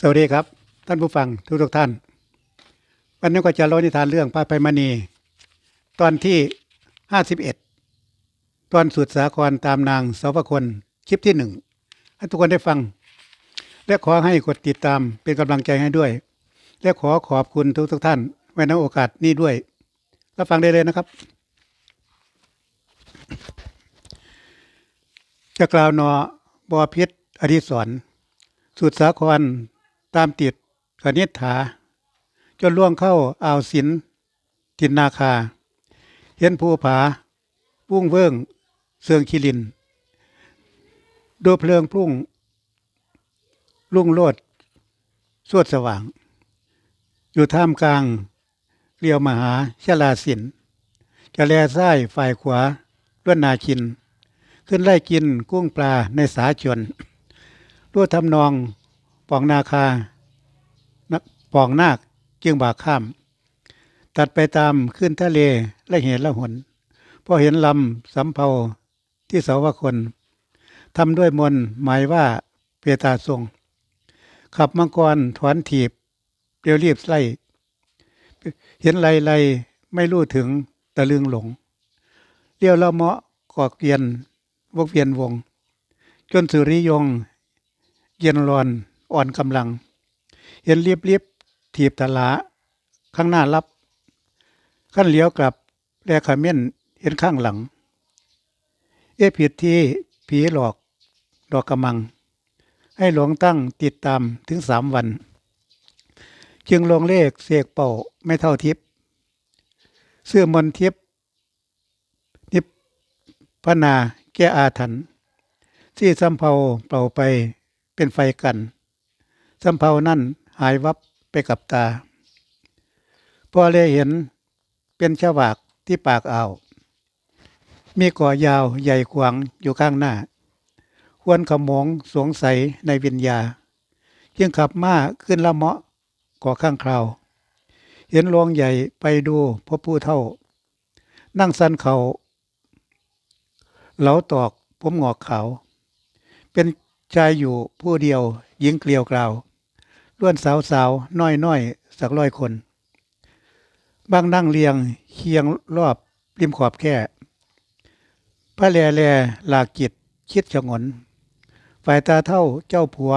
สวัสดีครับ ท่านผู้ฟังทุกทุกท่าน วันนี้ก็จะเล่านิทานเรื่องพระไพมณี ตอนที่ห้าสิบเอ็ดตอนสุดสาครตามนางสาวคนคลิปที่หนึ่งให้ทุกคนได้ฟัง และขอให้กดติดตามเป็นกำลังใจให้ด้วย และขอขอบคุณทุกทุกท่าน ไว้ในโอกาสนี้ด้วยรับฟังได้เลยนะครับ จะกล่าวนอบอพิษอดิศรสุดสาคร ตามติดกนิษฐา จนล่วงเข้าอ่าวสินทินนาคา เห็นภูผาปุ้งเวิ้งเสืองคิลิน ดูเพลิงพุ่ง ลุ่งโลด สวดสว่าง อยู่ท่ามกลางเรียวมหาชลาสินจะแลซ้ายฝ่ายขวาล้วนนาคิน ขึ้นไล่กินกุ้งปลาในสาชนรู้ทำนอง ปองนาคานักปองนาคจึงบากข้าม ตัดไปตามขึ้นทะเลและเห็นละหนพอเห็นลำสำเภาที่เสาวคนทำด้วยมนหมายว่าเปตาทรง ขับมังกรถอนถีบเรียวรีบไล่ เห็นไรไรไม่รู้ถึงตะลึงหลงเลี้ยวละเมาะกอกเกียนวกเวียนวง จนสุริยง เย็นรอน อ่อนกำลัง เห็นเรียบเรียบๆถีบตะลา ข้างหน้ารับ ขั้นเลี้ยวกลับแลขมิ้นเห็นข้างหลัง เอะผิดที่ผีหลอกดอกกระมัง ให้หลวงตั้งติดตามถึงสามวัน จึงลงเลขเสกเป่าไม่เท่าทิพย์เสื้อมนทิพย์นิพพนาแก้อาถรรพ์ที่สำเภาเป่าไปเป็นไฟกัน สำเภานั่นหายวับไปกับตา พอเลยเห็นเป็นฉวากที่ปากอ่าวมีก่อยาวใหญ่ขวางอยู่ข้างหน้า ควรขมงสงสัยในวิญญาจึงขับม้าขึ้นละเมาะก่อข้างคราว เห็นหลวงใหญ่ไปดูพบผู้เท่า นั่งสันเขาเหลาตอกผมหงอกขาว เป็นชายอยู่ผู้เดียวหญิงเกลียวกราว ล้วนสาวสาวน้อยน้อยสักร้อยคน บางนั่งเรียงเคียงรอบริมขอบแค่พระแลแลหลากจิตคิดชงน ฝ่ายตาเท่าเจ้าผัว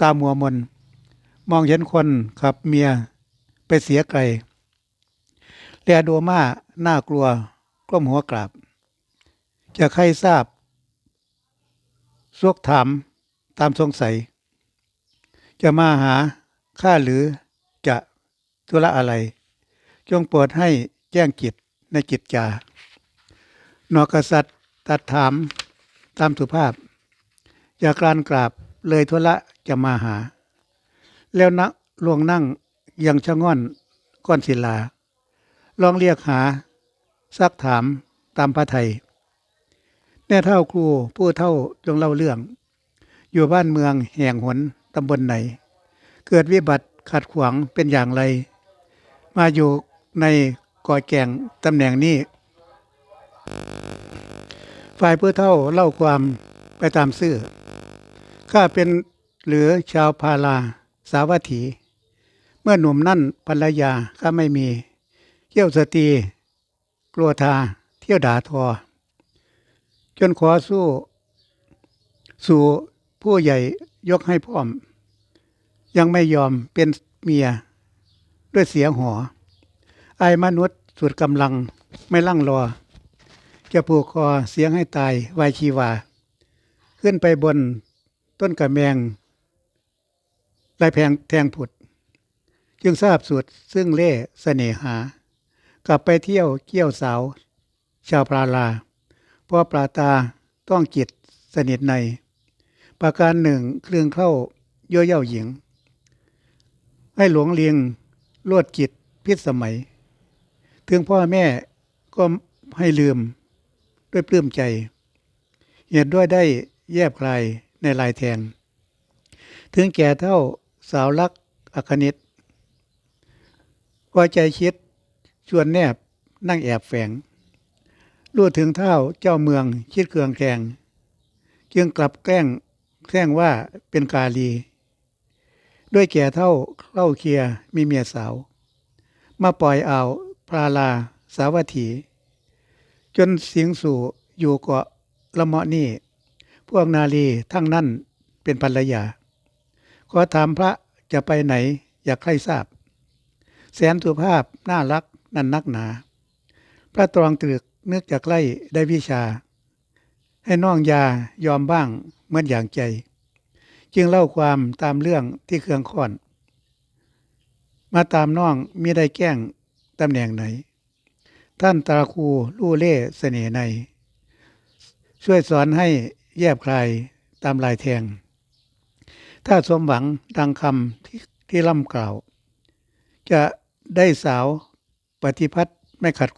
ตามัวมน มองเห็นคนขับเมียไปเสียไกลแลดูมาน่ากลัวกล้มหัวกราบ จะใครทราบซวกถามตามสงสัย จะมาหาข้าหรือจะธุระอะไร จงโปรดให้แจ้งจิตในจิตจานอกษัตริย์ตัดถามตามสุภาพ อย่ากรานกราบเลยธุระจะมาหา แล้วนักลวงนั่งยังชะง่อนก้อนศิลา ลองเรียกหา ซักถามตามพระไทย แน่เท่าครูผู้เท่าจงเล่าเรื่อง อยู่บ้านเมืองแห่งหน ตำบลไหน เกิดวิบัติขัดขวางเป็นอย่างไร มาอยู่ในก่อแก่งตำแหน่งนี้ ฝ่ายผู้เท่าเล่าความไปตามซื่อ ข้าเป็นหรือชาวพาลาสาวัตถี เมื่อหนุ่มนั่นภรรยาข้าไม่มี เที่ยวสตรีกลัวทาเที่ยวด่าทอ จนขอสู้ สู่ผู้ใหญ่ยกให้พร้อม ยังไม่ยอมเป็นเมีย ด้วยเสียงหอ ไอายมนุษย์สุดกำลังไม่ลั่งรอ จะผูกคอเสียงให้ตายวายชีวา ขึ้นไปบนต้นกระแมงลายแพงแทงผุด จึงทราบสุดซึ่งเล่เสน่หา กลับไปเที่ยวเกี่ยวสาว ชาวพราลาเพราะปราตาต้องจิตสนิทใน ประการหนึ่งเครื่องเข้าเย่อเย่าหญิง ให้หลวงเลียงลวดจิตพิษสมัย ถึงพ่อแม่ก็ให้ลืมด้วยปลื้มใจ เหตุด้วยได้แยบคลายในลายแทง ถึงแก่เท่าสาวรักอคณิตว่าใจคิดชวนแนบนั่งแอบแฝงรู้ถึงเท่าเจ้าเมืองคิดเคืองแกงจึงกลับแกล้งแกล้งว่าเป็นกาลี ด้วยแก่เท่าเล่าเคียมีเมียสาว มาปล่อยอ่าวพราลาสาวัตถี จนเสิงสู่อยู่เกาะละเมาะนี่ พวกนาลีทั้งนั้นเป็นภรรยา ขอถามพระจะไปไหนอยากใครทราบ แสนสุภาพน่ารักนันนักหนา พระตรองตรึกเนึกจากไล่ได้วิชา ให้น้องยายอมบ้างเหมือนอย่างใจ จึงเล่าความตามเรื่องที่เครื่องค้อน มาตามน้องมีได้แกล้งตำแหน่งไหน ท่านตาคูลู่เล่เสน่ห์ใน ช่วยสอนให้แยบคลายตามลายแทง ถ้าสมหวังดังคำที่ที่ล่ำกล่าว จะได้สาวปฏิพัฒน์ไม่ขัด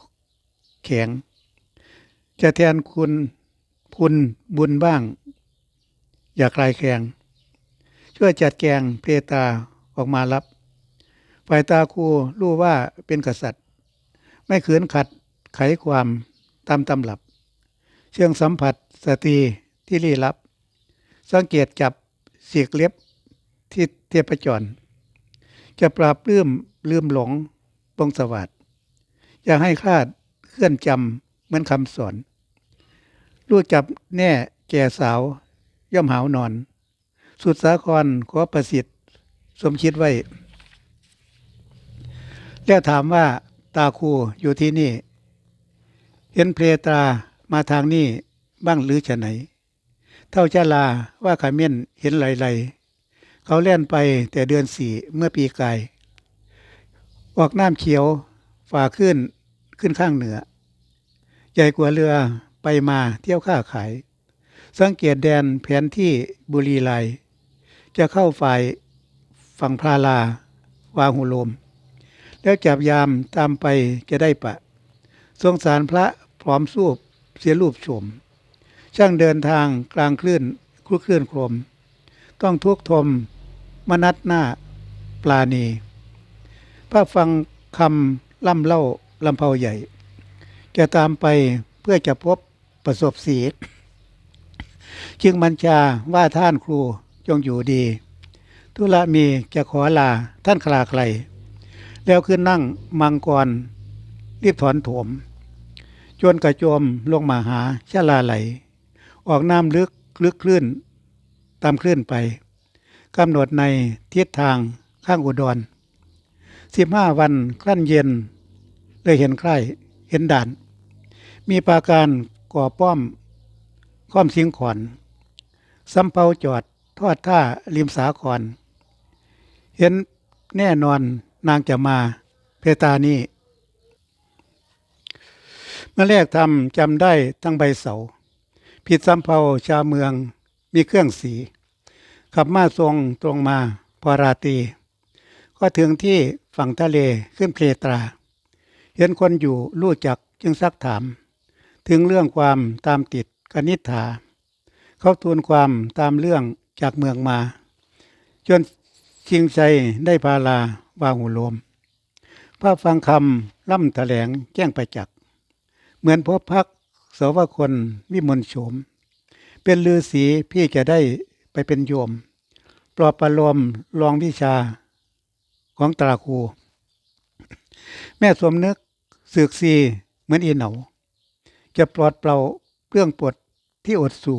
แข็ง จะแทนคุณพุนบุญบ้าง อย่าคลายแข็ง ช่วยจัดแกงเพตาออกมารับฝ่ายตาคูรู้ว่าเป็นกษัตริย์ ไม่ขืนขัดไขความตามตำรับ เชื่องสัมผัสสตรีที่ลี้ลับ สังเกตจับเสียกเล็บที่เทียบประจร จะปราบลืมลืมหลงปงสวัสดอย่าให้คลาดเคลื่อนจำเหมือนคำสอนรู้จับแน่แก่สาวย่อมหาวนอน สุดสาครขอประสิทธิ์ สมคิดไว้ แล้วถามว่าตาคูอยู่ที่นี่ เห็นเพลตรามาทางนี้บ้างหรือฉะไหน เท่าเจะลาว่าขาเม่นเห็นไหลๆเขาเล่นไปแต่เดือนสี่เมื่อปีกาย ออกน้ำเขียวฝ่าขึ้นขึ้นข้างเหนือ ใหญ่กว่าเรือไปมาเที่ยวค้าขาย สังเกตแดนแผนที่บุรีไลย จะเข้าฝ่ายฝั่งพราลาวาหุโลม แล้วจับยามตามไปจะได้ปะ ทรงสารพระพร้อมสูบเสียรูปโฉม ช่างเดินทางกลางคลื่นคลุกคลื่นโครม ต้องทุกข์ทมมนัดหน้าปลาณีพระฟังคำล่ำเล่าลำเผาใหญ่ จะตามไปเพื่อจะพบประสบสีจึงบัญชาว่าท่านครู จงอยู่ดี ทุละมีจะขอลาท่านคลาใครแล้วขึ้นนั่งมังกร รีบถอนโถมจนกระโจมลงมาหาชาลาไหล ออกน้ำลึกลึกคลื่น ตามคลื่นไปกำหนดในทิศทางข้างอุดรสิบห้าวันคลั่นเย็นเลยเห็นใครเห็นด่าน มีปาการก่อป้อมข้อมสิงขอนสำเภาจอด ทอดท่าริมสาคร เห็นแน่นอนนางจะมาเพตานี่เมื่อแรกทำจำได้ทั้งใบเสา ผิดสำเภาชาเมืองมีเครื่องสี ขับมาทรงตรงมาพอราตี ก็ถึงที่ฝั่งทะเลขึ้นเพตรา เห็นคนอยู่รู้จักจึงซักถาม ถึงเรื่องความตามติดกนิษฐา เขาทูลความตามเรื่อง จากเมืองมา จนชิงใจได้พาลาวาหูโลมพระฟังคำล่ำแถลงแจ้งไปจัก เหมือนพบพักสวคนวิมลโฉม เป็นลือสีพี่จะได้ไปเป็นโยม ปลอบประโลมลองวิชาของตราคู แม่สมนึกสึกซีเหมือนอีเหนา จะปลอดเปล่าเรื่องปวดที่อดสู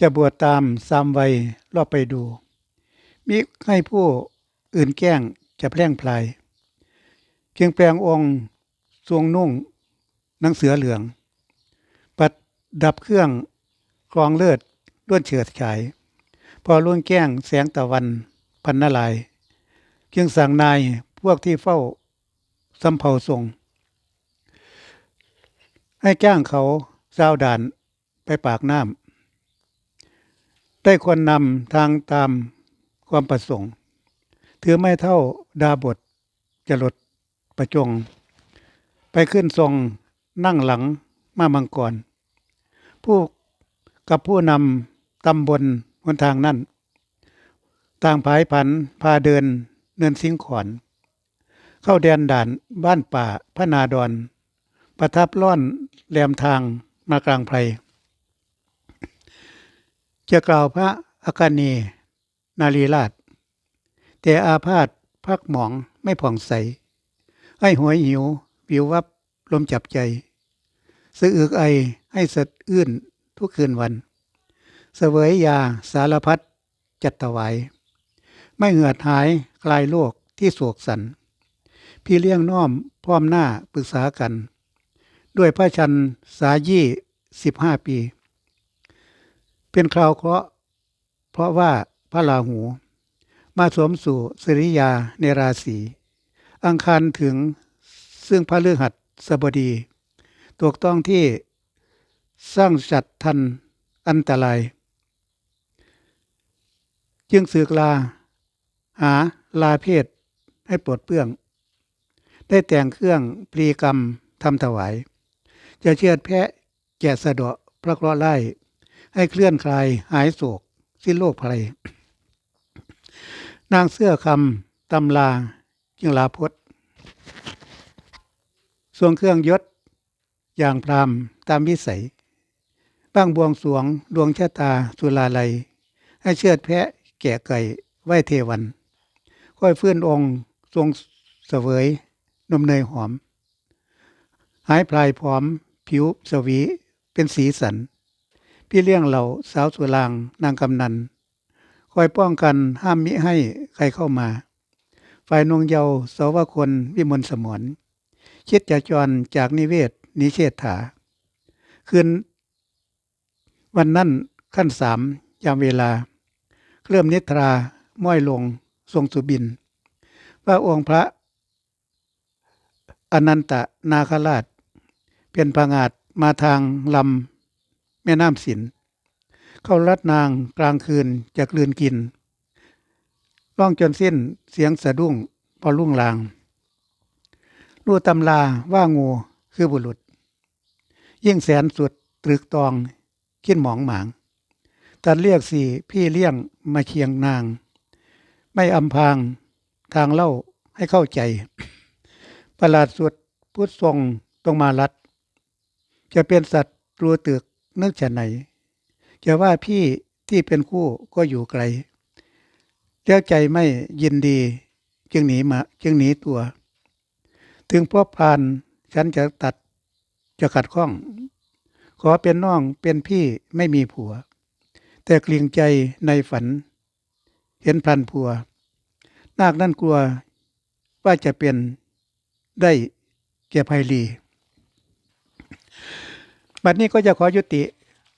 จะบวชตามสามวัยรอบไปดู มิให้ผู้อื่นแกล้งจะแพร่งพลายเพียงแปลงองค์ทรงนุ่งหนังเสือเหลือง ปัดดับเครื่องกรองเลือดล้วนเฉิดฉาย พอล้วนแก้งแสงตะวันพันนาลายเพียงสั่งนายพวกที่เฝ้าสำเภาทรง ให้แก้งเขาเจ้าด่านไปปากน้ำ ได้คนนำทางตามความประสงค์ ถือไม่เท่าดาบทจะลดประจง ไปขึ้นทรงนั่งหลังมามังกร ผู้กับผู้นำตำบลบนทางนั้น ต่างผายผันพาเดินเนินสิงขอน เข้าแดนด่านบ้านป่าพระนาดอนประทับล่อนแหลมทางมากลางไพร จะกล่าวพระอาคานีนารีราช แต่อาพาธพักหมองไม่ผ่องใสให้หวยหิว วิววับลมจับใจสะอึกไอให้สะอื้นทุกคืนวันเสวยยาสารพัดจัดถวาย ไม่เหือดหายคลายโลกที่โศกสัน พี่เลี้ยงน้อมพร้อมหน้าปรึกษากัน ด้วยพระชันสายี่สิบห้าปี เป็นคราวเคราะห์เพราะว่าพระราหู มาสวมสู่สริยาในราศีอังคารถึงซึ่งพระฤหัดสบดีถูกต้องที่สร้างจัดทันอันตราย จึงสึกลา หาลาเพศให้ปลดเปลื้อง ได้แต่งเครื่องปรีกรรมทำถวาย จะเชือดแพะแกะสะดะพระเคราะห์ไล่ ให้เคลื่อนคลายหายโศก สิ้นโลกภัยนางเสื้อคำตำลาจึงลาพดส่วงเครื่องยศ อย่างพรามตามวิสัย บ้างบวงสวงดวงชะตาสุลาลัย ให้เชือดแพะแกะไก่ไหวเทวัน ค่อยเฟื้นองค์ทรงเสวยนมเนยหอม หายพลายพร้อม ผิวสวีเป็นสีสัน พี่เลี้ยงเหล่าสาวสุรางนางกำนัน คอยป้องกันห้ามมิให้ใครเข้ามา ฝ่ายนงเยาวสาวคนวิมลสมรคิดจะจรจากนิเวศนิเชษฐา คืนวันนั้นขั้นสามยามเวลา เคริ่มนิทราม้อยลงทรงสุบิน ว่าองค์พระอนันตนาคราช เป็นพงาดมาทางลำ แม่น้ำสิน เข้ารัดนางกลางคืนจะกลืนกินร้องจนสิ้นเสียงสะดุ้งพอลุ่งลางรู้ตำลาว่างูคือบุรุษ ยิ่งแสนสุดตรึกตองคิดหมองหมางตัดเรียกสี่พี่เลี้ยงมาเคียงนาง ไม่อำพรางทางเล่าให้เข้าใจ ประหลาดสุดพุทธทรงตรงมาลัด จะเป็นสัตว์ตัวตึก นึกจะไหนจะว่าพี่ที่เป็นคู่ก็อยู่ไกลเลี้ยวใจไม่ยินดี จึงหนีมา จึงหนีตัว ถึงพวกพานฉันจะตัดจะขัดข้อง ขอเป็นน้องเป็นพี่ไม่มีผัว แต่เกลียงใจในฝัน เห็นพันผัว นาคนั่นกลัวว่าจะเป็นได้แก่ภัยรี บัดนี้ก็จะขอยุติ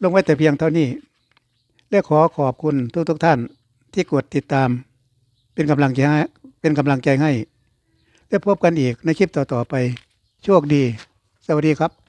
ลงไว้แต่เพียงเท่านี้ และขอขอบคุณทุกทุกท่านที่กดติดตาม เป็นกำลังใจให้เป็นกำลังใจให้ และพบกันอีกในคลิปต่อๆไป โชคดี สวัสดีครับ